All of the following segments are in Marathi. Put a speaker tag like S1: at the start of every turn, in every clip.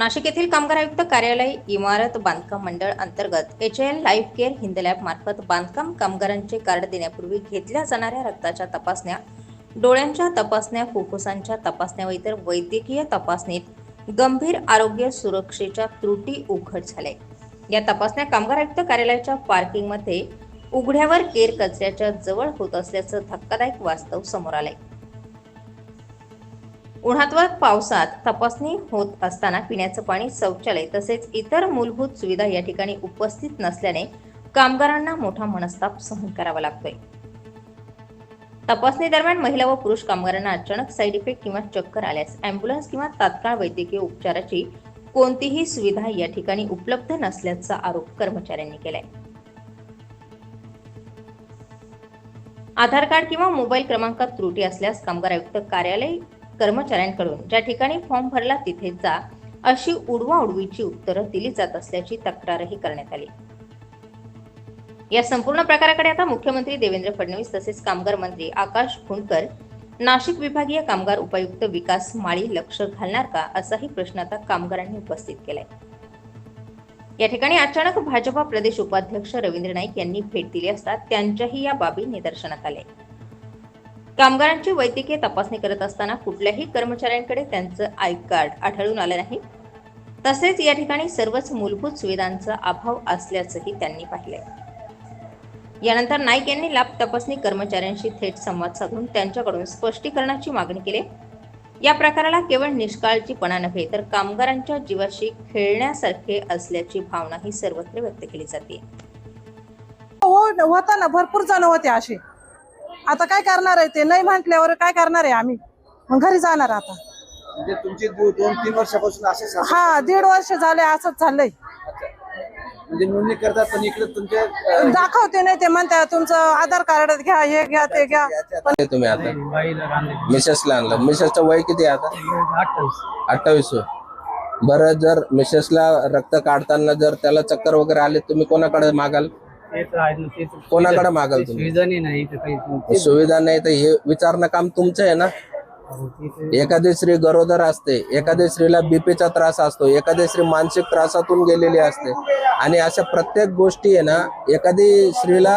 S1: नाशिक येथील कामगार आयुक्त कार्यालय इमारत बांधकाम मंडळ अंतर्गत H L life care Hindlabs मार्फत बांधकाम कामगारांचे कार्ड देण्यापूर्वी घेतल्या जाणाऱ्या रक्ताच्या तपासण्या डोळ्यांच्या तपासण्या फुफ्फुसांच्या तपासण्या व इतर वैद्यकीय तपासणीत गंभीर आरोग्य सुरक्षेच्या त्रुटी उघड झाल्या या तपासण्या कामगार आयुक्त कार्यालयाच्या पार्किंगमध्ये उघड्यावर केर कचऱ्याच्या जवळ होत असल्याचं धक्कादायक वास्तव समोर आलंय. उन्हात पावसात तपासणी होत असताना पिण्याचं पाणी शौचालय तसेच इतर मूलभूत सुविधा या ठिकाणी उपस्थित नसल्याने कामगारांना मोठा मनस्ताप सहन करावा लागतोय. तपासणी दरम्यान महिला व पुरुष कामगारांना अचानक साईड इफेक्ट किंवा चक्कर आल्यास अँब्युलन्स किंवा तात्काळ वैद्यकीय उपचाराची कोणतीही सुविधा या ठिकाणी उपलब्ध नसल्याचा आरोप कर्मचाऱ्यांनी केलाय. आधार कार्ड किंवा मोबाईल क्रमांकात त्रुटी असल्यास कामगार आयुक्त कार्यालय कर्मचाऱ्यांकडून. ज्या ठिकाणी फॉर्म भरला तिथे जा. अशी उडवाउडवीची उत्तरं दिली जात असल्याची तक्रारही करण्यात आली. या संपूर्ण प्रकाराकडे आता मुख्यमंत्री देवेंद्र फडणवीस तसेच कामगार मंत्री आकाश खुणकर नाशिक विभागीय कामगार उपायुक्त विकास माळी लक्ष घालणार का असाही प्रश्न आता कामगारांनी उपस्थित केलाय. या ठिकाणी अचानक भाजपा प्रदेश उपाध्यक्ष रवींद्र नाईक यांनी भेट दिली असता त्यांच्याही या बाबी निदर्शनात आल्या. कामगारांची वैद्यकीय तपासणी करत असताना कुठल्याही कर्मचाऱ्यांकडे त्यांचं आय कार्ड आढळून आलं नाही. तसेच या ठिकाणी सर्वच मूलभूत सुविधांचा अभाव असल्याचंही त्यांनी पाहिलंय. यानंतर नाईक यांनी लाभ तपासणी कर्मचाऱ्यांशी थेट संवाद साधून त्यांच्याकडून स्पष्टीकरणाची मागणी केली. या प्रकाराला केवळ निष्काळजीपणा नव्हे तर कामगारांच्या जीवाशी खेळण्यासारखे असल्याची भावनाही सर्वत्र व्यक्त केली जाते.
S2: हो होता ना भरपूर जण होते असे. आता काय करणार आहे ते? नाही म्हटल्यावर काय करणार आहे आम्ही? मग घरी जाणार आता.
S3: म्हणजे तुमची दो- दोन तीन वर्षापासून असे शासन-
S2: हा दीड वर्ष झाले असंच झालंय.
S3: म्हणजे नोंदणी करतात पण इकडे तुमच्या अं,
S2: दाखवते नाही ते म्हणतात तुमचं आधार कार्ड घ्या हे घ्या ते घ्या.
S4: आहे तुम्ही आता? मिसेसला आणलं. मिसेसचं वय किती आहे आता? अठ्ठावीस. वय बरं जर मिसेसला रक्त काढताना जर त्याला चक्कर वगैरे आले तुम्ही कोणाकडे मागाल? कोणाकडे मागाल तुम्ही?
S5: सुविधा नाही काही
S4: सुविधा नाही तर हे विचारणं काम तुमचं आहे ना? एखादी स्त्री गरोदर असते एखादी स्त्रीला बीपीचा त्रास असतो एखादी स्त्री मानसिक त्रासातून गेलेली असते. आणि अशा प्रत्येक गोष्टी आहे ना एखादी स्त्रीला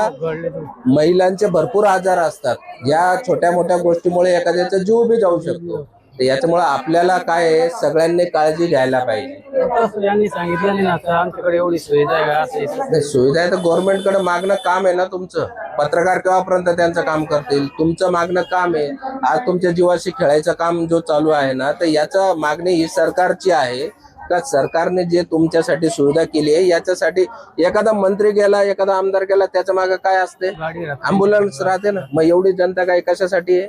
S4: महिलांचे भरपूर आजार असतात. या छोट्या मोठ्या गोष्टीमुळे एखाद्याचा जीव बी जाऊ शकतो. तर याच्यामुळे आपल्याला काय आहे सगळ्यांनी काळजी घ्यायला पाहिजे.
S5: असं यांनी सांगितलं नाही ना आता आमच्याकडे एवढी सुविधा आहे असं आहे.
S4: नाही, सुविधा आहे तर गव्हर्नमेंटकडे मागणं काम आहे ना तुमचं. पत्रकार केव्हापर्यंत त्यांचं काम करतील? तुमचं मागणं काम आहे. आज तुमच्या जीवाशी खेळायचं काम जो चालू आहे ना तर याचं मागणी ही सरकारची आहे. का सरकारने जे तुमच्यासाठी सुविधा केली आहे याच्यासाठी एखादा मंत्री गेला एखादा आमदार गेला त्याच्यामागे काय असते?
S5: गाडी राहते.
S4: अँब्युलन्स राहते ना. मग एवढी जनता काय कशासाठी आहे?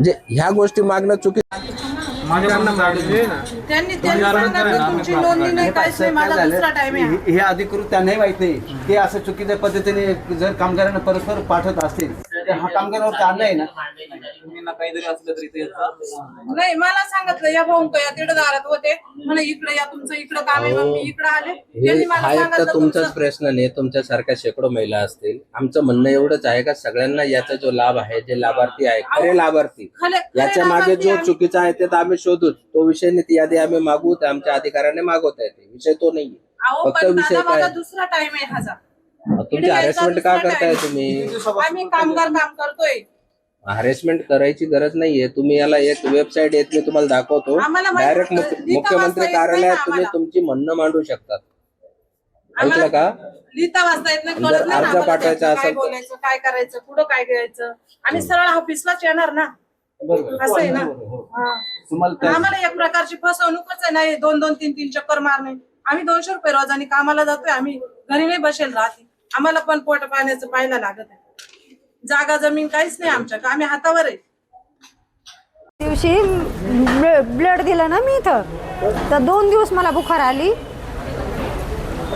S4: म्हणजे ह्या गोष्टी मागणं चुकी
S2: त्यांनी त्यांनी सांगितलं तुमची नोंदणी नाही. काहीच नाही माझा दुसरा टाइम आहे
S3: हे अधिकृत त्यांनाही माहीत नाही. ते असं चुकीच्या पद्धतीने जर कामगारांना परस्पर पाठवत असतील तर हा कामगारावर अन्याय आहे ना?
S2: नाही मला सांगितलं या भाऊ या तिकडे दारात होते. म्हणे इकडे या तुमचं इकडं काम आहे मग मी इकडे आले.
S4: हे
S2: त्यांनी मला
S4: एक तर
S2: सांगितलं
S4: तुमचाच
S2: तुमचं-
S4: प्रश्न नाही तुमच्यासारख्या शेकडो महिला असतील. आमचं म्हणणं एवढंच आहे का सगळ्यांना याचा जो लाभ आहे जे लाभार्थी आहे खरे लाभार्थी याच्या मागे जो चुकीचा आहे ते तर आम्ही शोधूच तो विषय नाही ती यादी आम्ही मागू तर आमच्या अधिकाऱ्याने मागवता येते. विषय तो नाही
S2: अहो
S4: फक्त
S2: पण
S4: विषय
S2: दादा
S4: काय?
S2: माझा दुसरा टाइम आहे माझा
S4: तुमची
S2: इकडे
S4: हॅरेसमेंट
S2: यायचा
S4: का
S2: दुसरा
S4: करताय
S2: time.
S4: तुम्ही?
S2: आम्ही कामगार काम करतोय.
S4: हॅरेसमेंट करायची गरज नाहीये. तुम्ही याला एक वेबसाईट येत मी तुम्हाला दाखवतो.
S2: आम्हाला माहीत
S4: डायरेक्ट मुख्यमंत्री
S2: वाचता येत नाही
S4: कार्यालयात तुम्ही
S2: आम्हाला.
S4: तुमची म्हणणं मांडू शकतात. ऐकलं
S2: आम्हाला
S4: का?
S2: लिहिता वाचता येत नाही
S4: जर
S2: कळत नाही ना
S4: अर्ज
S2: आम्हाला
S4: पाठवायचा
S2: काय
S4: असेल तर-
S2: बोलायचं काय करायचं कुठं काय करायचं आम्ही सरळ ऑफिसलाच येणार ना. असं आहे ना?
S3: हो. तुम्हाला त्या-
S2: आम्हाला एक प्रकारची फसवणूकच आहे नाही दोन दोन तीन तीन चक्कर मारणे. आम्ही दोनशे रुपये रोजानी कामाला जातोय आम्ही घरी नाही बसेल राहते. आम्हाला पण पोट पाण्याचं पाहायला लागत आहे. जागा जमीन काहीच नाही आमच्या आम्ही हातावर आहे.
S6: दिवशी ब्ल- ब्लड दिलं ना मी इथं. तर दोन दिवस मला बुखार आली.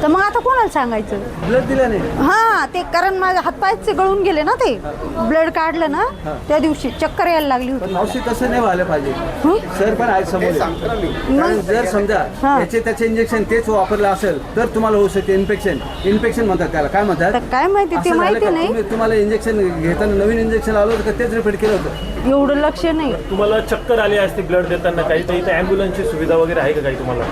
S6: तर मग आता कोणाला सांगायचं?
S3: ब्लड दिलं नाही.
S6: हा ते कारण माझ्या हातपायचे गळून गेले ना ते. ब्लड काढलं ना त्या दिवशी चक्कर यायला लागली
S3: पण
S6: होती
S3: मावशी तसं नाही व्हायला पाहिजे.
S6: हं?
S3: सर पण आहे समोर. कारण जर समजा
S6: हा.
S3: याचे त्याचे इंजेक्शन तेच वापरलं असेल तर तुम्हाला होऊ शकते इन्फेक्शन इन्फेक्शन म्हणतात त्याला. काय म्हणतात?
S6: तर काय माहिती ते
S3: असं झालं
S6: माहिती
S3: का?
S6: नाही.
S3: तुम्ही- तुम्हाला इंजेक्शन घेताना नवीन इंजेक्शन आलं होतं का? तेच रिपीट केलं होतं.
S6: एवढं लक्ष नाही.
S7: तुम्हाला चक्कर आली असते ब्लड देताना काही? तर इथे ॲम्ब्युलन्सची सुविधा वगैरे आहे का काही तुम्हाला?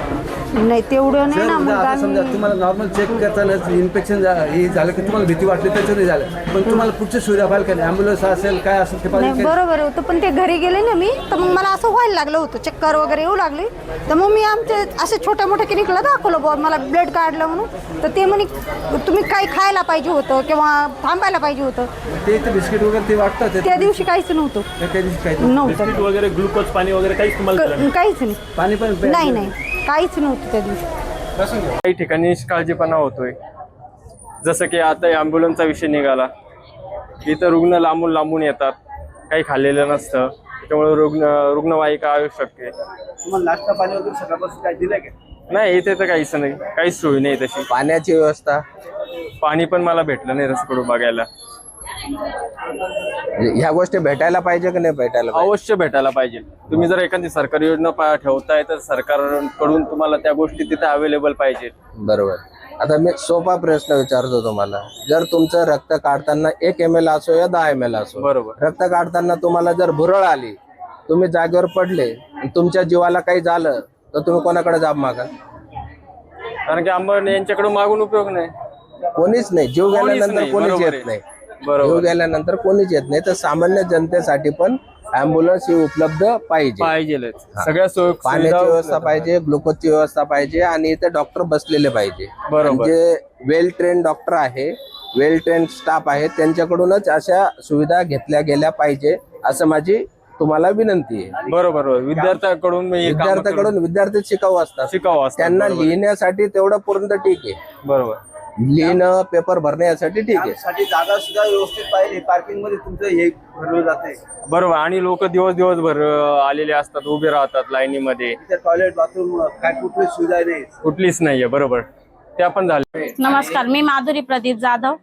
S6: नाही तेवढं नाही
S3: जर
S6: ना
S3: समजा
S6: मग
S3: आता समजा
S6: आम्ही
S3: तुम्हाला नॉर्मल चेक करताना इन्फेक्शन हे झालं की तुम्हाला भीती वाटली नाही झालं. पण तुम्हाला पुढची सुविधा पाहिजे का नाही? ॲम्ब्युलन्स असेल काय असेल ते
S6: नाही
S3: पाहिजे?
S6: बरोबर होतं पण ते घरी गेले ना मी तर मग मला असं व्हायला लागलं होतं. चक्कर वगैरे येऊ लागली. तर मग मी आमचे असे छोट्या मोठ्या क्लिनिकला दाखवलं बुवा मला ब्लड काढलं म्हणून. तर ते म्हणे तुम्ही काही खायला पाहिजे होतं किंवा थांबायला पाहिजे होतं?
S3: ते इथे बिस्किट वगैरे ते वाटतात
S6: त्या दिवशी काहीच नव्हतं.
S3: त्या दिवशी काही
S6: नव्हतं.
S7: वगैरे ग्लुकोज पाणी वगैरे काहीच तुम्हाला.
S6: क- काहीच नाही.
S3: पाणी पण
S6: नाही नाही. काहीच नव्हतं त्या दिवशी.
S8: काही ठिकाणी निष्काळजीपणा होतोय. जसं की आता ॲम्ब्युलन्सचा विषय निघाला. इथं रुग्ण लांबून लांबून येतात. काही खाल्लेलं नसतं. त्याच्यामुळे रुग्ण रुग्णवाहिका आवश्यक आहे.
S3: तुम्हाला नाश्ता पाणी वगैरे सकाळपासून काय दिलं का?
S8: नाही इथे तर काहीच नाही. काहीच सोय नाही तशी.
S4: पाण्याची व्यवस्था?
S8: पाणी पण मला भेटलं नाही रसकडून बघायला.
S4: ह्या गोष्टी भेटायला पाहिजे की नाही भेटायला पाहिजे?
S8: अवश्य भेटायला पाहिजे. तुम्ही जर एखादी सरकारी योजना पा- ठेवताय तर सरकारकडून तुम्हाला त्या गोष्टी तिथे अवेलेबल पाहिजे.
S4: बरोबर. आता मी सोपा प्रश्न विचारतो तुम्हाला. जर तुमचं रक्त काढताना एक एम एल असो या दहा एम एल असो
S8: बरोबर.
S4: रक्त काढताना तुम्हाला जर भुरळ आली तुम्ही जागेवर पडले आणि तुमच्या जीवाला काही झालं तर तुम्ही कोणाकडे जाब मागा
S8: कारण की आंबा यांच्याकडून मागून उपयोग नाही.
S4: कोणीच नाही. जीव
S8: कोणीच
S4: गेल्यानंतर
S8: नाही,
S4: कोणीच
S8: बरोबर
S4: येत
S8: आहे.
S4: नाही.
S8: बरोबर.
S4: गेल्यानंतर कोणीच येत नाही. तर सामान्य जनतेसाठी पण अँब्युलन्स ही उपलब्ध पाहिजे.
S8: पाहिजेलच. सगळ्या सोय
S4: पाण्याची
S8: सुविधा
S4: व्यवस्था पाहिजे ग्लुकोजची व्यवस्था पाहिजे आणि इथे डॉक्टर बसलेले पाहिजे.
S8: बरोबर.
S4: जे वेल ट्रेन डॉक्टर आहे वेल ट्रेन स्टाफ आहे त्यांच्याकडूनच अशा सुविधा घेतल्या गेल्या पाहिजे असं माझी तुम्हाला विनंती आहे.
S8: बरोबर. विद्यार्थ्याकडून
S4: विद्यार्थ्याकडून विद्यार्थी शिकाऊ असतात.
S8: शिकावं असतं
S4: त्यांना. लिहिण्यासाठी तेवढं पूर्ण ठीक आहे.
S8: बरोबर.
S4: लिहिणं पेपर भरण्यासाठी ठीक आहे.
S3: साठी जागा सुद्धा व्यवस्थित पाहिजे पार्किंगमध्ये तुमचं हे भरलं जाते.
S8: बरोबर. आणि लोक दिवस दिवसभर अं, आलेले असतात उभे राहतात लाईनीमध्ये.
S3: तिथे टॉयलेट बाथरूम काय कुठली सुविधा नाही.
S8: कुठलीच नाहीये बरोबर. त्या पण झाल्या.
S9: नमस्कार मी माधुरी प्रदीप जाधव.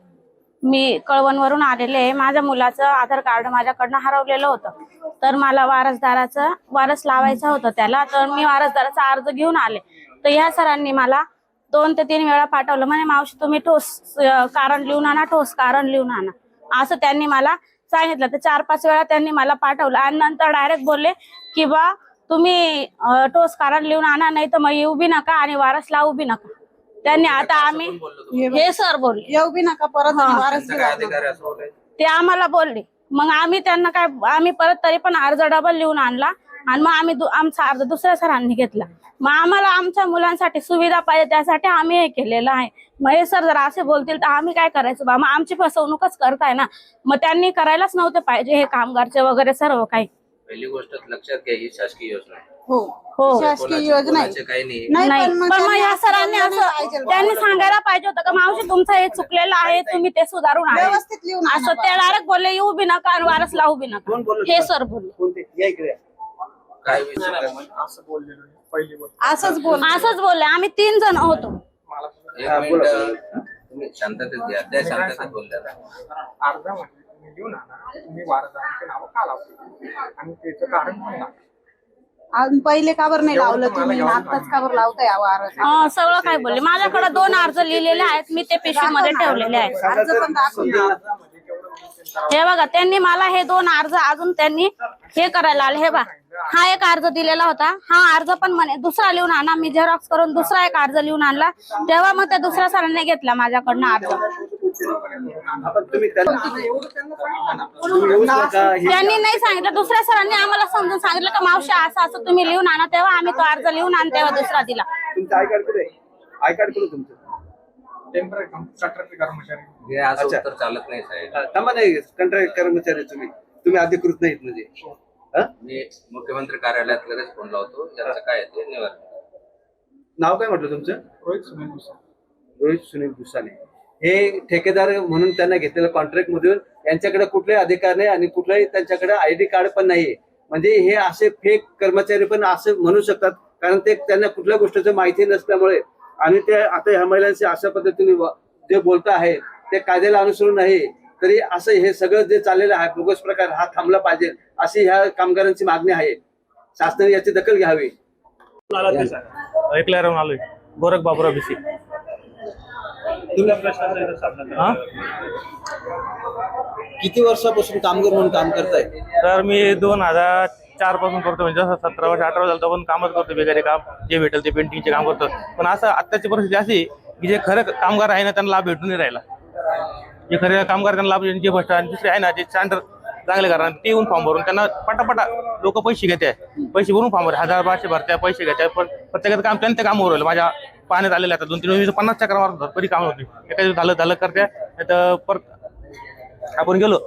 S9: मी कळवणवरून आलेले आहे. माझ्या मुलाचं आधार कार्ड माझ्याकडनं हरवलेलं होतं. तर मला वारसदाराचं वारस लावायचं होतं त्याला. तर मी वारसदाराचा अर्ज घेऊन आले. तर ह्या सरांनी मला दोन ते तीन वेळा पाठवलं. म्हणे मावशी तुम्ही ठोस कारण लिहून आणा ठोस कारण लिहून आणा. असं त्यांनी मला सांगितलं. तर चार पाच वेळा त्यांनी मला पाठवलं. आणि नंतर डायरेक्ट बोलले की बा तुम्ही ठोस कारण लिहून आणा नाही तर मग येऊ बी नका आणि वारस लावू बी नका. त्यांनी आता आम्ही हे सर बोलले.
S2: येऊ बी नका परत आणि वारस.
S9: ते आम्हाला बोलले. मग आम्ही त्यांना काय आम्ही परत तरी पण अर्ज डबल लिहून आणला. आणि मग आम्ही दु- आमचा अर्ज दुसऱ्या सरांनी घेतला. मग आम्हाला आमच्या मुलांसाठी सुविधा पाहिजे त्यासाठी आम्ही हे केलेलं आहे. मग हे सर जर असे बोलतील तर आम्ही काय करायचं बा? मग आमची फसवणूकच करताय ना. मग त्यांनी करायलाच नव्हते पाहिजे हे कामगारचे वगैरे सर्व काही.
S4: पहिली गोष्ट लक्षात घ्या ही शासकीय योजना आहे.
S2: हो.
S9: हो.
S2: शासकीय योजना आहे.
S4: कोणाचे काही नाही.
S9: नाही
S2: पण मग
S9: या सरांनी असं. त्यांनी सांगायला पाहिजे होतं का मावशी तुमचं हे चुकलेलं आहे तुम्ही ते सुधारून.
S2: व्यवस्थित लिहून
S9: असं ते डायरेक्ट बोलले येऊ बी नका आणि वारस लावू बी नका.
S3: कोण बोललं
S9: हे? सर बोलले.
S3: कोणते? या इकडे
S4: काय विषय
S2: असंच बोल.
S9: असंच बोलले. आम्ही तीन जण होतो.
S4: एक मिनिट तुम्ही शांततेत घ्या. त्या शांततेत बोलल्या.
S5: अर्धा म्हणजे तुम्ही लिहून आणा तुम्ही वारसांचे नाव का लावते? आणि त्याचं कारण पण दाखवा.
S2: आणि पहिले का बरं नाही लावलं तुम्ही? आताच का बरं लावताय हा वारस
S9: अं, सगळं काय बोलले. माझ्याकडे दोन अर्ज लिहिलेले आहेत. मी ते पिशवीमध्ये ठेवलेले आहेत.
S2: अर्ज पण दाखवून द्या.
S9: हे बघा त्यांनी मला हे दोन अर्ज अजून त्यांनी हे करायला आले. हे बघा हा एक अर्ज दिलेला होता. हा अर्ज पण म्हणे दुसरा लिहून आणा. मी झेरॉक्स करून दुसरा एक अर्ज लिहून आणला. तेव्हा मग त्या दुसऱ्या सरांनी घेतला माझ्याकडनं अर्ज.
S3: त्यांना हे
S9: नाही सांगितलं. दुसऱ्या सरांनी आम्हाला समजून सांगितलं का मावशी असं असं तुम्ही लिहून आणा तेव्हा आम्ही तो अर्ज लिहून आण तेव्हा दुसरा दिला.
S3: तुमचं आय कार्ड कुठे आय कार्ड कुठे तुमचं?
S5: टेंपररी कंत्राटी कर्मचारी.
S4: हे असं
S3: अच्छा.
S4: उत्तर चालत नाही साहेब.
S3: हा, थांबा नाही कंत्राट कर्मचारी तुम्ही. तुम्ही अधिकृत नाहीत म्हणजे. हा?
S4: मी मुख्यमंत्री कार्यालयात लगेच फोन लावतो. त्यांचं काय आहे ते निवारण
S3: नाव काय म्हटलं तुमचं?
S5: रोहित सुनील भुसार.
S3: रोहित सुनील दुसाने हे ठेकेदार म्हणून त्यांना घेतलेलं कॉन्ट्रॅक्ट मधून यांच्याकडे कुठलेही अधिकार नाही आणि कुठलाही त्यांच्याकडे आयडी कार्ड पण नाहीये. म्हणजे हे असे फेक कर्मचारी पण असं म्हणू शकतात. कारण ते त्यांना कुठल्या गोष्टीचं माहिती नसल्यामुळे. आणि ते आता ह्या महिलांशी अशा पद्धतीने व- जे बोलत आहे ते कायद्याला अनुसरून नाही तरी असं हे सगळं जे चाललेलं आहे बोगस प्रकार हा थांबला पाहिजे अशी ह्या कामगारांची मागणी आहे. शासनाने याची दखल घ्यावी.
S7: आला ते सांगा ऐकल्या राहून आलोय गोरख बाबुराव भिसी
S3: किती वर्षापासून कामगार म्हणून काम करताय?
S7: तर मी दोन हजार चारपासून करतो म्हणजे जसं सतरा वर्ष अठरा वर्ष झालं पण कामच करतो वेगळे काम जे भेटेल ते पेंटिंगचे काम करतो पण असं आत्ताची परिस्थिती अशी की जे खरं कामगार आहे ना त्यांना लाभ भेटून नाही राहिला. जे खरे कामगार त्यांना लाभ जे भ्रष्ट आणि दुसरे आहे ना जे स्टँडर्ड चांगले करणार ते येऊन फॉर्म भरून त्यांना पटापटा लोक पैसे घेते. पैसे भरून फॉर्म भरते हजार बाराशे भरते पैसे घेते. पण प्रत्येकाचं काम त्यांचं काम उरवलं. माझ्या पाण्यात आलेलं आता दोन तीन वेळेस पन्नास चक्र मारत तरी काम होते एका दिवस झालं झालं करते. तर परत आपण गेलो.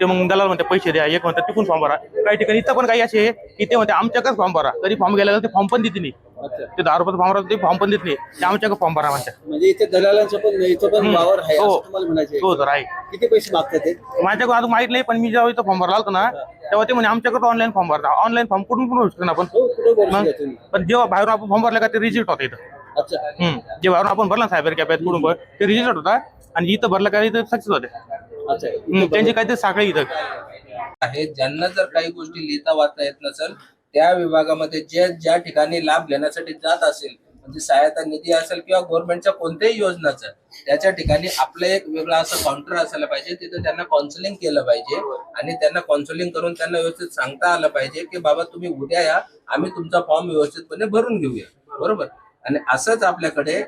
S7: ते मग दलाल म्हणते पैसे द्या. एक म्हणतात तिकून फॉर्म भरा. काही ठिकाणी इथं पण काही असे की ते म्हणते आमच्याकडे फॉर्म भरा. तरी फॉर्म गेल्यावर ते फॉर्म पण देते नाही. ते दहा रुपयाचा फॉर्म राहतो ते फॉर्म पण देत नाही. ते आमच्याकडे फॉर्म भरा म्हणतात.
S3: म्हणजे इथे दलालांचं पण इथं पण
S7: हम्म.
S3: वावर आहे
S7: हो.
S3: असं तुम्हाला म्हणायचे
S7: हो तर आहे.
S3: किती पैसे मागतात ते?
S7: माझ्याकडे अजून माहीत नाही पण मी जेव्हा इथं फॉर्म भरला होता ना तेव्हा ते म्हणजे आमच्याकडे ऑनलाईन फॉर्म भरता. ऑनलाईन फॉर्म कुठून पण भरू शकतो ना आपण.
S3: हो कुठे भरू
S7: मग
S3: शकता तुम्ही?
S7: पण जेव्हा बाहेरून आपण फॉर्म भरला का ते रिजिट होतं इथं.
S3: अच्छा.
S7: हम्म. जे बाहेरून आपण भरला सायबर कॅपेत कुठून पण ते रिजिस्टर होता. आणि इथं भरलं का इथं सक्सेस होते.
S3: अच्छा.
S7: हम्म, त्यांची काहीतरी साखळी इथं.
S4: आहे. ज्यांना जर काही गोष्टी लिहिता वाचता येत नसेल त्या विभागामध्ये जे ज्या ठिकाणी लाभ घेण्यासाठी जात असेल म्हणजे सहायता निधी असेल किंवा गव्हर्नमेंटच्या कोणत्याही योजनाचं त्याच्या ठिकाणी आपलं एक वेगळं असं काउंटर असायला पाहिजे. तिथे त्यांना काउन्सिलिंग केलं पाहिजे आणि त्यांना काउन्सिलिंग करून त्यांना व्यवस्थित सांगता आलं पाहिजे की बाबा तुम्ही उद्या या आम्ही तुमचा फॉर्म व्यवस्थितपणे भरून घेऊया. बरोबर? आणि असंच आपल्याकडे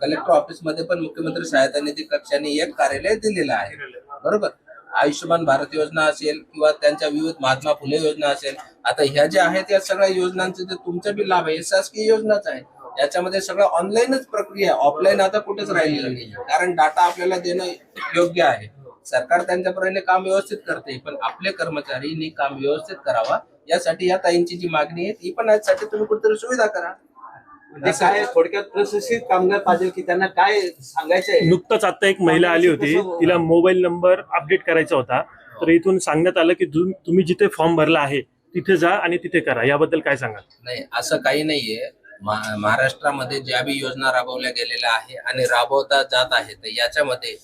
S4: कलेक्टर ऑफिसमध्ये पण मुख्यमंत्री सहायता निधी कक्षाने एक कार्यालय दिलेलं आहे. बरोबर? आयुष्यमान भारत योजना असेल किंवा त्यांच्या विविध महात्मा फुले योजना असेल आता ह्या ज्या आहेत या सगळ्या योजनांचे जे तुमचं बी लाभ आहे शासकीय योजनाच आहे. याच्यामध्ये सगळं ऑनलाईनच प्रक्रिया आहे. ऑफलाईन आता कुठेच राहिलेलं नाही कारण डाटा आपल्याला देणं योग्य आहे. सरकार त्यांच्यापर्यंत काम व्यवस्थित करते पण आपले कर्मचारीनी काम व्यवस्थित करावा. यासाठी या ताईंची जी मागणी आहे ती पण यासाठी तुम्ही कुठेतरी सुविधा करा.
S3: म्हणजे काय थोडक्यात प्रशिक्षित कामगार पाहिजे की त्यांना काय सांगायचं आहे?
S10: नुकतंच आता एक महिला आली होती. तिला मोबाईल नंबर अपडेट करायचा होता. तर इथून सांगण्यात आलं की तुम- तुम्ही जिथे फॉर्म भरला आहे तिथे जा आणि तिथे करा. याबद्दल काय सांगाल?
S4: नाही असं काही नाहीये. महाराष्ट्रामध्ये ज्या बी योजना राबवल्या गेलेल्या आहे आणि राबवता जात आहे तर याच्यामध्ये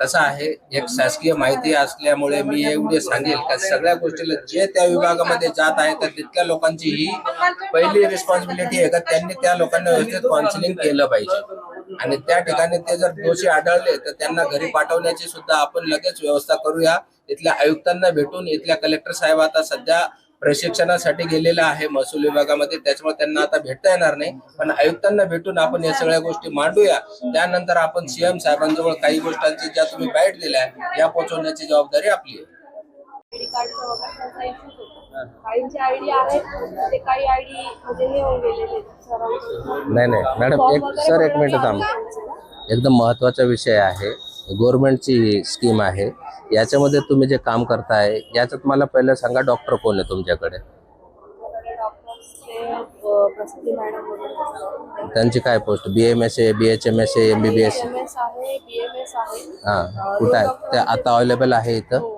S4: कसं आहे एक शासकीय माहिती असल्यामुळे मी एवढे सांगेल का सगळ्या गोष्टीला जे त्या विभागामध्ये जात आहे तर तिथल्या लोकांची ही पहिली रिस्पॉन्सिबिलिटी आहे का त्यांनी त्या लोकांना व्यवस्थित काउन्सिलिंग केलं पाहिजे. आणि त्या ठिकाणी ते जर दोषी आढळले तर त्यांना घरी पाठवण्याची सुद्धा आपण लगेच व्यवस्था करूया. इथल्या आयुक्तांना भेटून इथल्या कलेक्टर साहेब आता सध्या प्रशिक्षणासाठी गेलेला आहे महसूल विभागामध्ये. त्याच्यामुळे त्यांना आता भेटता येणार नाही. पण आयुक्तांना भेटून आपण या सगळ्या गोष्टी मांडूया. त्यानंतर आपण सीएम साहेबांजवळ काही गोष्टींची ज्या तुम्ही बाईट दिल्या या पोहोचवण्याची जबाबदारी आपली आहे.
S9: काहींची आयडी आहेत ते काही आयडी म्हणजे हे होऊन गेलेले सरांकडून.
S4: नाही नाही. मॅडम
S9: Form
S4: एक
S9: वगैरे
S4: सर एक
S9: भरायला
S4: मिनिट थांब. एकदम महत्त्वाचा विषय आहे. गव्हर्नमेंटची स्कीम आहे. याच्यामध्ये तुम्ही जे काम करताय याच्यात मला पहिलं सांगा डॉक्टर कोण आहे तुमच्याकडे?
S9: डॉक्टर्सचे अ, प्रसिद्धी मॅडम वगैरे असतात.
S4: त्यांची काय post B M S A B H M S A M B B S
S9: आहे आहे.
S4: हां कुठं आहे? ते आता अवेलेबल आहे इथं?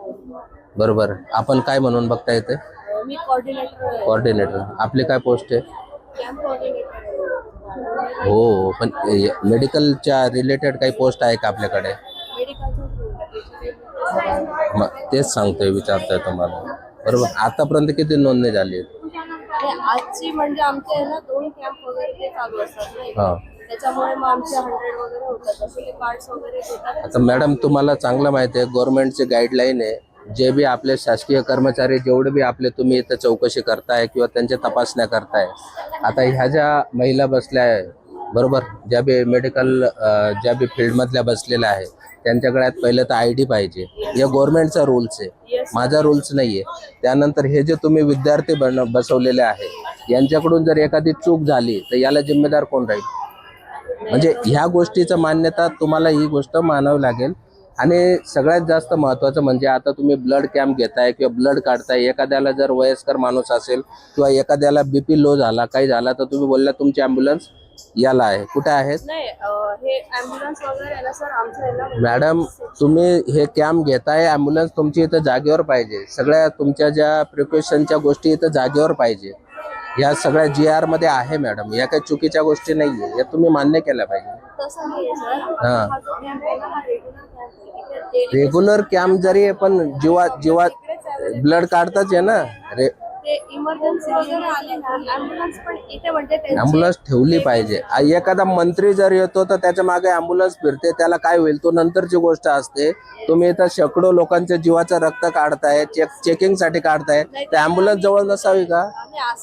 S4: बरोबर. आपण काय म्हणून बघता येते
S9: मी कॉर्डिनेटर
S4: कॉर्डिनेटर आपली काय पोस्ट आहे?
S9: कॅम्प कॉर्डिनेटर
S4: हो पण मेडिकलच्या रिलेटेड काही पोस्ट आहे का आपल्याकडे? मग तेच सांगतोय विचारतोय तुम्हाला. बरोबर. आतापर्यंत किती नोंदणी झाली?
S9: आजची म्हणजे आमचे ना दोन कॅम्प वगैरे ते चालू असतात नाही?
S4: हा.
S9: त्याच्यामुळे मग आमचे हंड्रेड वगैरे होतात. तसे ते कार्ड्स वगैरे देतात.
S4: आता मॅडम तुम्हाला चांगलं माहिती आहे गव्हर्नमेंटची गाईडलाईन आहे. जे बी आपले शासकीय कर्मचारी जेवढे बी आपले तुम्ही इथं चौकशी करताय किंवा त्यांच्या तपासण्या करताय आता ह्या ज्या महिला बसल्या आहे बरोबर? ज्या बी मेडिकल ज्या बी फील्डमधल्या बसलेल्या आहे त्यांच्याकडे पहिलं तर आय डी पाहिजे. या गव्हर्नमेंटचा रूल्स आहे. माझा रूल्स नाही आहे त्यानंतर हे जे तुम्ही विद्यार्थी बन बसवलेले आहे यांच्याकडून जर एखादी चूक झाली तर याला जिम्मेदार कोण राहील? म्हणजे ह्या गोष्टीचं मान्यता तुम्हाला ही गोष्ट मानावी लागेल. आणि सगळ्यात जास्त महत्त्वाचं म्हणजे आता तुम्ही ब्लड कॅम्प घेताय किंवा ब्लड काढताय एखाद्याला जर वयस्कर माणूस असेल किंवा एखाद्याला बीपी लो झाला काही झाला तर तुम्ही बोलला तुमची ॲम्ब्युलन्स याला आहे. कुठे आहेत?
S9: हे
S4: मॅडम तुम्ही हे कॅम्प घेताय ॲम्ब्युलन्स तुमची इथं जागेवर पाहिजे. सगळ्या तुमच्या ज्या प्रिकॉशनच्या गोष्टी इथं जागेवर पाहिजे. या सगळ्या जी आरमध्ये आहे मॅडम. या काही चुकीच्या गोष्टी नाहीये. या तुम्ही मान्य केल्या पाहिजे. हा. रेग्युलर कॅम्प जरी आहे पण जीवा जीवा ब्लड काढताच आहे ना. रे
S9: इथे म्हणजे
S4: अँब्युलन्स ठेवली पाहिजे. एखादा मंत्री जर येतो तर त्याच्यामागे अँब्युलन्स फिरते त्याला काय होईल? तो नंतरची गोष्ट असते. तुम्ही इथं शेकडो लोकांच्या जीवाचं रक्त काढताय चेक चेकिंगसाठी काढताय. तर अँब्युलन्स जवळ नसावी का?
S9: हा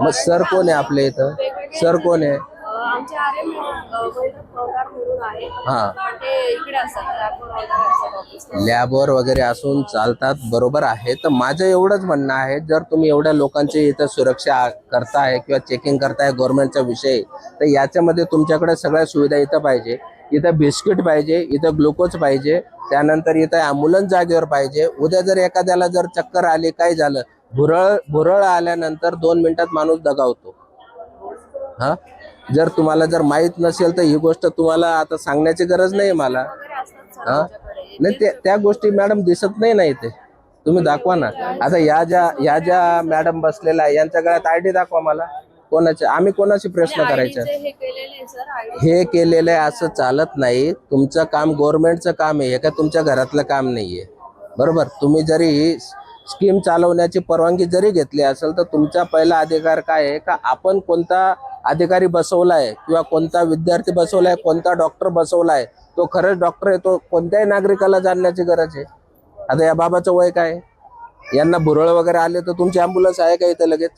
S4: मग सर कोण आहे आपल्या इथं? सर कोण आहे?
S9: आमचे आर्य वैद्य पगार म्हणून आहे.
S4: हा.
S9: ते इकडे असतात वगैरे असतात
S4: लॅबवर वगैरे असून चालतात बरोबर आहे. तर माझं एवढंच म्हणणं आहे जर तुम्ही एवढ्या लोकांची इथं सुरक्षा करताय किंवा चेकिंग करताय गव्हर्नमेंटच्या विषयी तर याच्यामध्ये तुमच्याकडे सगळ्या सुविधा इथं पाहिजे. इथं बिस्किट पाहिजे इथं ग्लुकोज पाहिजे त्यानंतर इथं ॲम्ब्युलन्स जागेवर पाहिजे. उद्या जर एखाद्याला जर चक्कर आली काय झालं? भुरळ भुरळ आल्यानंतर दोन मिनिटात माणूस दगावतो. हा? जर तुम्हाला जर माहीत नसेल तर ही गोष्ट तुम्हाला आता सांगण्याची गरज नाही मला. हा? नाही ते त्या गोष्टी मॅडम दिसत नाही ना इथे. तुम्ही दाखवा ना. आता या ज्या या ज्या मॅडम बसलेल्या आहे यांच्या गळ्यात आयडी दाखवा मला. कोणाचे आम्ही कोणाशी प्रश्न करायचा?
S9: ते हे केलेले आहे
S4: असं चालत नाही. तुमचं काम गव्हर्नमेंटचं काम आहे काय तुमच्या घरातलं काम नाहीये. बरोबर? तुम्ही जरी स्कीम चालवण्याची परवानगी जरी घेतली असेल तर तुमचा पहिला अधिकार काय आहे? का आपण कोणता अधिकारी बसवलाय किंवा कोणता विद्यार्थी बसवलाय कोणता डॉक्टर बसवलाय तो खरंच डॉक्टर आहे तो कोणत्याही नागरिकाला जाणण्याची गरज आहे. आता या बाबाचं वय काय? यांना भुरळ वगैरे आले तर तुमची अँब्युलन्स आहे का इथं लगेच?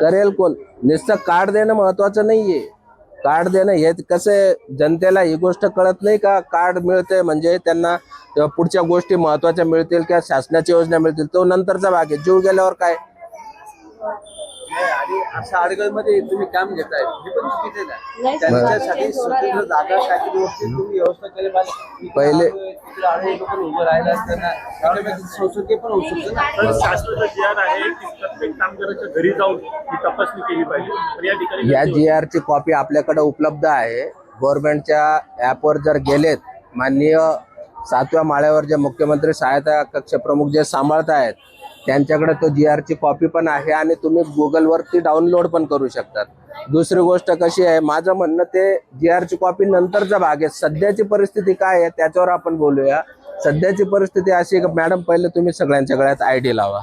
S4: करेल कोण? नुसतं कार्ड देणं महत्वाचं नाहीये. कार्ड देणं हे कसं आहे, जनतेला ही गोष्ट कळत नाही का? कार्ड मिळते म्हणजे त्यांना पुढच्या गोष्टी महत्त्वाच्या मिळतील किंवा शासनाच्या योजना मिळतील तो नंतरचा भाग आहे. जीव गेल्यावर काय?
S3: आणि अशा अडगळमध्ये तुम्ही काम घेताय. हे पण चुकीचं आहे. त्यांच्यासाठी स्वतंत्र जागा काहीतरी गोष्टी तुम्ही व्यवस्था केली पाहिजे.
S4: पहिले-
S3: आलोय, तिकडे आलोय, लोकं उभं राहिलं असताना ऑटोमॅटिक संसर्ग पण होऊ शकतो ना.
S10: पण शासनाचा जी आर आहे की प्रत्येक कामगाराच्या घरी जाऊन ही तपासणी केली पाहिजे. तर या ठिकाणी
S4: या जी आर ची कॉपी आपल्याकडे उपलब्ध आहे. गव्हर्नमेंटच्या ऍपवर जर गेलेत माननीय सातव्या माळ्यावर जे मुख्यमंत्री सहायता कक्ष प्रमुख जे सांभाळत आहेत त्यांच्याकडे तो जी ची कॉपी पण आहे आणि तुम्ही गुगलवरती डाउनलोड पण करू शकतात. दुसरी गोष्ट कशी आहे माझं म्हणणं ते जी ची कॉपी नंतरचा भाग आहे. सध्याची परिस्थिती काय आहे त्याच्यावर आपण बोलूया. सध्याची परिस्थिती अशी आहे की मॅडम पहिले तुम्ही सगळ्यांच्या गळ्यात आय डी लावा.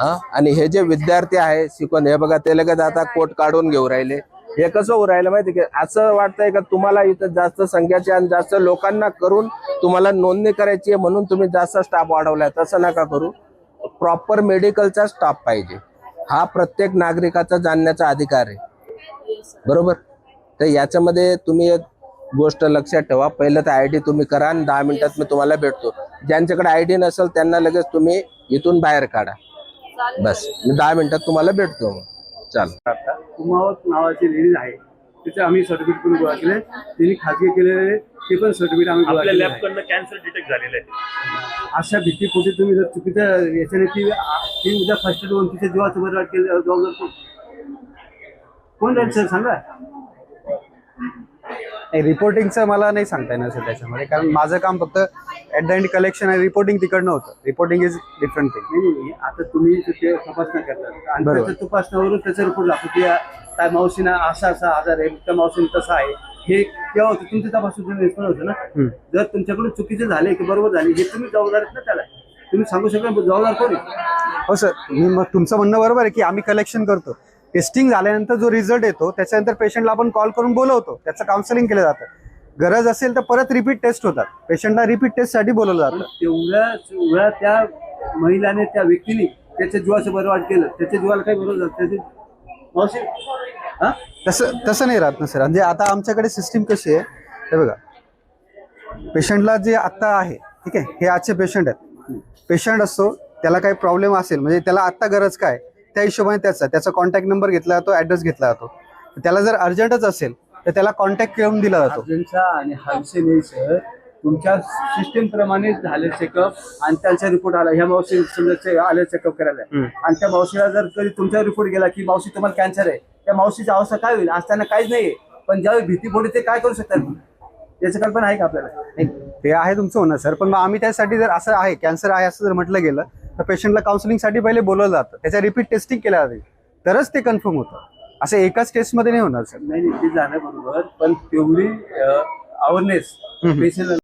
S4: हा? आणि हे जे विद्यार्थी आहे शिकवण हे बघा ते लगेच आता कोट काढून घेऊ राहिले. हे कसं होऊ राहिलं माहिती की? असं वाटतंय का तुम्हाला इथं जास्त संख्याचे आणि जास्त लोकांना करून तुम्हाला नोंदणी करायची आहे म्हणून तुम्ही जास्त स्टाफ वाढवलाय. तसं नका करू. प्रॉपर मेडिकलचा स्टाफ पाहिजे. हा प्रत्येक नागरिकाचा जाणण्याचा अधिकार आहे. बरोबर? तर याच्यामध्ये तुम्ही एक गोष्ट लक्षात ठेवा. पहिलं तर आय डी तुम्ही करा आणि दहा मिनिटात मी तुम्हाला भेटतो. ज्यांच्याकडे आय डी नसेल त्यांना लगेच तुम्ही इथून बाहेर काढा. बस. मी दहा मिनिटात तुम्हाला भेटतो. मग चाल.
S3: कुमावत नावाची लेडीज आहे. तिचे आम्ही सर्टिफिकेट पण गोळा केले तिने खाजगी केलेले ते पण सर्टिफिकेट आम्ही गोळा
S10: आपल्या
S3: केले आहे.
S10: लॅबकडनं कॅन्सर डिटेक्ट झालेलं आहे.
S3: अशा भीतीपोटी तुम्ही जर चुकीच्या याच्याने ती ती उद्या फर्स्ट डोन तिच्या जीवाचं बरं केलं जबाबदार कोण? कोण राहील सर सांगा.
S11: रिपोर्टिंगचं मला नाही सांगता येणार सर त्याच्यामध्ये कारण माझं काम फक्त ऍट द एंड कलेक्शन आणि रिपोर्टिंग तिकडनं होतं. रिपोर्टिंग इज डिफरंट थिंग
S3: नाही नाही आता तुम्ही ते तपासणा करतात आणि
S11: बरोबर.
S3: त्याच्या तपासण्यावरून त्याचा रिपोर्ट लागतो की या- त्या मावशीना असा असा आजार आहे त्या मावशीने तसा आहे. हे केव्हा होतं तुमच्या तपासून निष्पन्न होतं ना? जर तुमच्याकडून चुकीचे झाले की बरोबर झाले हे तुम्ही जबाबदार आहेत ना त्याला? तुम्ही सांगू शकता जबाबदार कोण?
S11: हो सर. मी मग तुमचं म्हणणं बरोबर आहे की आम्ही कलेक्शन करतो. टेस्टिंग झाल्यानंतर जो रिझल्ट येतो त्याच्यानंतर पेशंटला आपण कॉल करून बोलवतो. त्याचं काउन्सिलिंग केलं जातं. गरज असेल तर परत रिपीट टेस्ट होतात. पेशंटला रिपीट टेस्टसाठी बोलवलं जातं.
S3: तेवढ्याच वेळा त्या महिलाने त्या व्यक्तीने त्याच्या जीवाचं बरं वाट केलं. त्याच्या जीवाला काही बरोबर त्याची हा?
S11: तसं तसं नाही राहत ना सर. म्हणजे आता आमच्याकडे सिस्टीम कशी आहे हे बघा. पेशंटला जे आत्ता आहे ठीक आहे हे आजचे पेशंट आहेत. पेशंट असतो त्याला काही प्रॉब्लेम असेल म्हणजे त्याला आत्ता गरज काय त्या हिशोबाने त्याचा त्याचा कॉन्टॅक्ट नंबर घेतला जातो ॲड्रेस घेतला जातो. त्याला जर अर्जंटच असेल तर त्याला कॉन्टॅक्ट करून दिला जातो.
S3: आणि हा विषय नाही सर. तुमच्या सिस्टीम प्रमाणे झाले चेकअप आणि त्यांचा रिपोर्ट आला. ह्या मावशी समजा आले चेकअप करायला. आणि त्या मावशीला जर कधी तुमचा रिपोर्ट गेला की मावशी तुम्हाला कॅन्सर आहे त्या मावशीची अवस्था काय होईल? आज त्यांना काहीच नाहीये. पण ज्यावेळी भीती ते काय करू शकतात? याचं कल्पना आहे का आपल्याला?
S11: ते आहे तुमचं होणं सर पण मग आम्ही त्यासाठी जर असं आहे कॅन्सर आहे असं जर म्हटलं गेलं तर पेशंटला काउन्सिलिंगसाठी पहिले बोलवलं जातं. त्याच्या रिपीट टेस्टिंग केल्या जाते तरच ते कन्फर्म होतं. असं एकाच टेस्टमध्ये नाही होणार सर
S3: नाही नाही, ते जाण्याबरोबर पण तेवढी अवेअरनेस पेशंट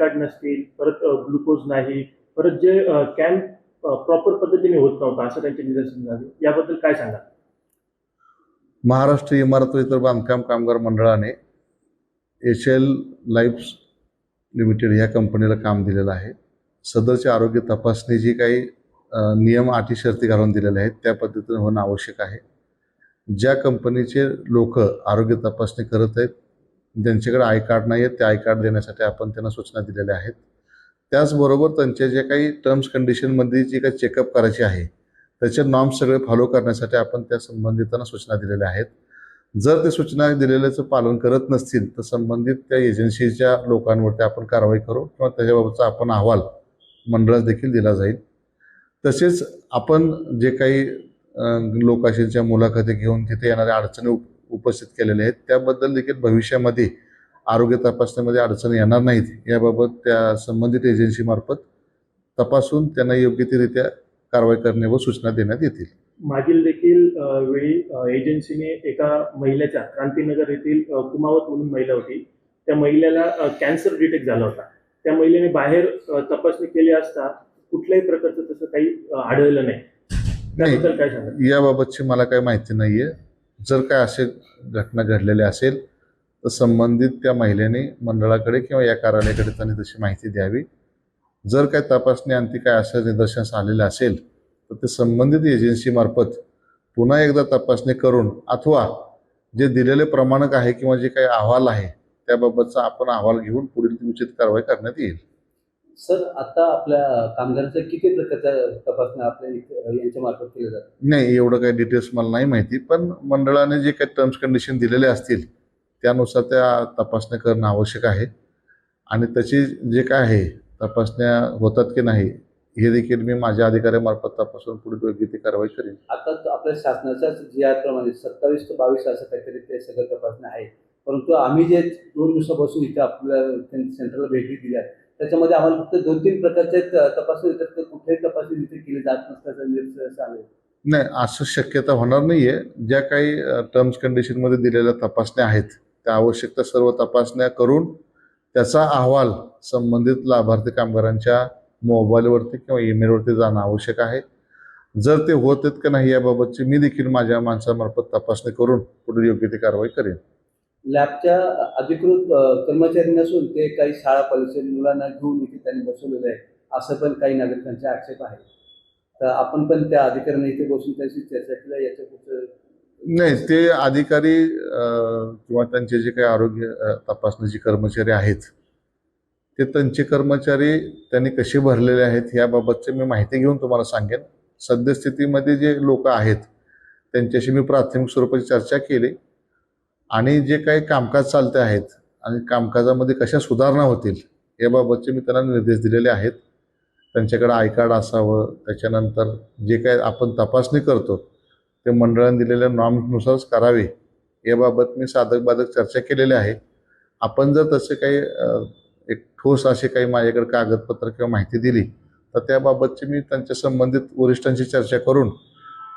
S10: कार्ड नसतील परत ग्लुकोज नाही परत जे कॅम्प प्रॉपर पद्धतीने होत नव्हतं असं त्यांचे निदर्शन झाले. याबद्दल काय सांगा
S12: महाराष्ट्र इमारत इतर बांधकाम कामगार मंडळाने एच एल लाईफ लिमिटेड या कंपनीला काम दिलेलं आहे. सदरची आरोग्य तपासणी जी काही नियम अटी शर्ती घालून दिलेल्या आहेत त्या पद्धतीने होणं आवश्यक आहे. ज्या कंपनीचे लोक आरोग्य तपासणी करत आहेत ज्यांच्याकडे आय कार्ड नाही आहेत ते आय कार्ड देण्यासाठी आपण त्यांना सूचना दिलेल्या आहेत. त्याचबरोबर त्यांच्या जे काही टर्म्स कंडिशनमध्ये जी काही चेकअप करायची आहे त्याचे नॉर्म्स सगळे फॉलो करण्यासाठी आपण त्या संबंधितांना सूचना दिलेल्या आहेत. जर ते सूचना दिलेल्याचं पालन करत नसतील तर संबंधित त्या एजन्सीच्या लोकांवरती आपण कारवाई करू किंवा त्याच्याबाबतचा आपण अहवाल मंडळास देखील दिला जाईल. तसेच आपण जे काही लोकाशींच्या मुलाखती घेऊन तिथे येणाऱ्या अडचणी उपस्थित केलेल्या आहेत. त्याबद्दल देखील भविष्यामध्ये आरोग्य तपासणीमध्ये अडचणी येणार नाहीत. याबाबत त्या संबंधित एजन्सीमार्फत तपासून त्यांना योग्य ती रित्या कारवाई करणे व सूचना देण्यात येतील.
S10: मागील देखील वेळी एजन्सीने एका महिलेच्या क्रांतीनगर येथील कुमावत म्हणून महिला होती. त्या महिलेला कॅन्सर डिटेक्ट झाला होता. त्या महिलेने बाहेर तपासणी केली असता कुठल्याही प्रकारचं तसं काही आढळलं नाही.
S12: याबाबतची मला काही माहिती नाही आहे जर काय असे घटना घडलेल्या असेल तर संबंधित त्या महिलेने मंडळाकडे किंवा या कार्यालयाकडे त्यांनी तशी माहिती द्यावी. जर काय तपासणी आणखी काय असं निदर्शनास आलेलं असेल तर ते संबंधित एजन्सीमार्फत पुन्हा एकदा तपासणी करून अथवा जे दिलेले प्रमाणक आहे किंवा जे काही अहवाल आहे त्याबाबतचा आपण अहवाल घेऊन पुढील उचित कारवाई करण्यात येईल.
S3: सर आता आपल्या कामगारांच्या किती प्रकारच्या तपासण्या आपल्या यांच्या मार्फत केल्या जातात?
S12: नाही एवढं काही डिटेल्स मला नाही माहिती पण मंडळाने जे काही टर्म्स कंडिशन दिलेले असतील त्यानुसार त्या तपासण्या करणं आवश्यक आहे. आणि त्याची जे काय आहे तपासण्या होतात की नाही हे देखील मी माझ्या अधिकाऱ्यामार्फत तपासून पुढे योग्य ती कारवाई करेन.
S3: आता आपल्या शासनाच्याच जी प्रमाणे सत्तावीस ते बावीस असं काहीतरी ते सगळं तपासण्या आहे परंतु आम्ही जे दोन दिवसापासून इथे आपल्या सेंटरला भेटी दिल्या त्याच्यामध्ये आम्हाला फक्त दोन तीन प्रकारचे तपासणी येतात तर कुठल्याही तपासणी तिथे केली जात नसल्याचा निदर्शनास आले
S12: नाही असं शक्यता होणार नाही आहे ज्या काही टर्म्स कंडिशनमध्ये दिलेल्या तपासण्या आहेत त्या आवश्यक त्या सर्व तपासण्या करून त्याचा अहवाल संबंधित लाभार्थी कामगारांच्या मोबाईलवरती किंवा ईमेलवरती जाणं आवश्यक आहे. जर ते होत आहेत का नाही याबाबतची मी देखील माझ्या माणसामार्फत तपासणी करून पुढे योग्य ती कारवाई करेन.
S3: लॅबच्या अधिकृत कर्मचारी नसून ते काही शाळा कॉलेजच्या मुलांना घेऊन इथे त्यांनी बसवलेलं आहे असं पण काही नागरिकांचे आक्षेप आहे तर आपण पण त्या अधिकाऱ्यांना इथे बसून त्याची चर्चा केली याच्या पुढचं
S12: नाही ते अधिकारी किंवा त्यांचे जे काही आरोग्य तपासण्याचे कर्मचारी आहेत ते त्यांचे कर्मचारी त्यांनी कसे भरलेले आहेत याबाबतची मी माहिती घेऊन तुम्हाला सांगेन. सद्यस्थितीमध्ये जे लोक आहेत त्यांच्याशी मी प्राथमिक स्वरूपाची चर्चा केली. आणि जे काही कामकाज चालते आहेत आणि कामकाजामध्ये कशा सुधारणा होतील याबाबतचे मी त्यांना निर्देश दिलेले आहेत. त्यांच्याकडे आय कार्ड असावं त्याच्यानंतर जे काय आपण तपासणी करतो ते मंडळाने दिलेल्या नॉर्म्सनुसारच करावे याबाबत मी साधक बाधक चर्चा केलेली आहे. आपण जर तसे काही एक ठोस असे काही माझ्याकडे कागदपत्र किंवा माहिती दिली तर त्याबाबतची मी त्यांच्या संबंधित वरिष्ठांशी चर्चा करून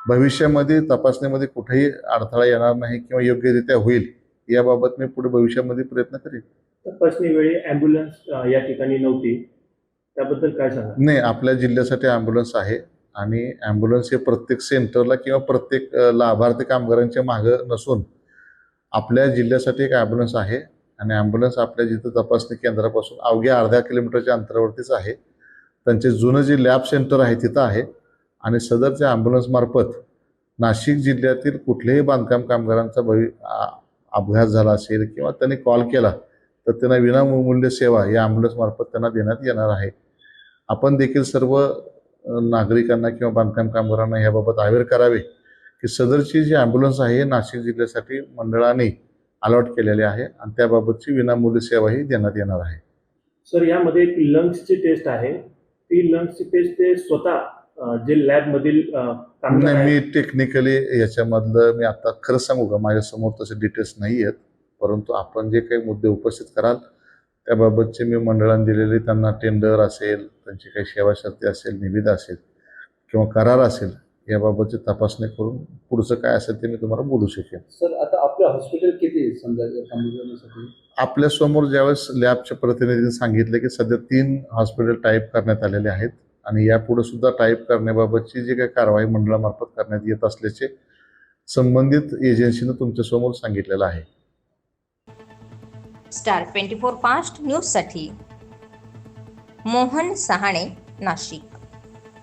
S12: भविष्यामध्ये तपासणीमध्ये कुठेही अडथळा येणार नाही किंवा योग्यरित्या होईल याबाबत मी पुढे भविष्यामध्ये प्रयत्न करेन.
S10: तपासणी वेळी अँब्युलन्स या ठिकाणी नव्हती. त्याबद्दल काय सांगा
S12: नाही आपल्या जिल्ह्यासाठी ॲम्ब्युलन्स आहे आणि ॲम्ब्युलन्स हे प्रत्येक सेंटरला किंवा प्रत्येक लाभार्थी कामगारांच्या मागं नसून आपल्या जिल्ह्यासाठी एक ॲम्ब्युलन्स आहे आणि ॲम्ब्युलन्स आपल्या जिथं तपासणी केंद्रापासून अवघ्या अर्ध्या किलोमीटरच्या अंतरावरतीच आहे. त्यांचे जुनं जे लॅब सेंटर आहे तिथं आहे. आणि सदरच्या ॲम्ब्युलन्समार्फत नाशिक जिल्ह्यातील कुठल्याही बांधकाम कामगारांचा भवि अपघात झाला असेल किंवा त्यांनी कॉल केला तर त्यांना विनामूल्य सेवा या ॲम्ब्युलन्समार्फत त्यांना देण्यात येणार आहे. आपण देखील सर्व नागरिकांना किंवा बांधकाम कामगारांना याबाबत अवेअर करावे की सदरची जी ॲम्ब्युलन्स आहे नाशिक जिल्ह्यासाठी मंडळाने अलॉट केलेली आहे आणि त्याबाबतची विनामूल्य सेवाही देण्यात येणार आहे.
S10: सर यामध्ये एक लंग्सची टेस्ट आहे. ती लंग्सची टेस्ट ते स्वतः जे लॅबमधील
S12: नाही मी टेक्निकली याच्यामधलं मी आता खरंच सांगू का? माझ्यासमोर तसे डिटेल्स नाही आहेत. परंतु आपण जे काही मुद्दे उपस्थित कराल त्याबाबतचे मी मंडळाने दिलेले त्यांना टेंडर असेल त्यांची काही सेवा शर्ती असेल निविदा असेल किंवा करार असेल याबाबतची तपासणी करून पुढचं काय असेल ते मी तुम्हाला बोलू शकेन.
S3: सर आता आपलं हॉस्पिटल किती समजा
S12: आपल्यासमोर ज्यावेळेस लॅबच्या प्रतिनिधींनी सांगितलं की सध्या तीन हॉस्पिटल टाईप करण्यात आलेले आहेत. आणि यापुढे सुद्धा टाईप करण्याबाबतची जी काही कारवाई मंडळामार्फत करण्यात येत असल्याचे संबंधित एजन्सीनं तुमच्यासमोर सांगितलेलं आहे.
S1: स्टार ट्वेंटी फोर फास्ट न्यूजसाठी मोहन सहाणे नाशिक.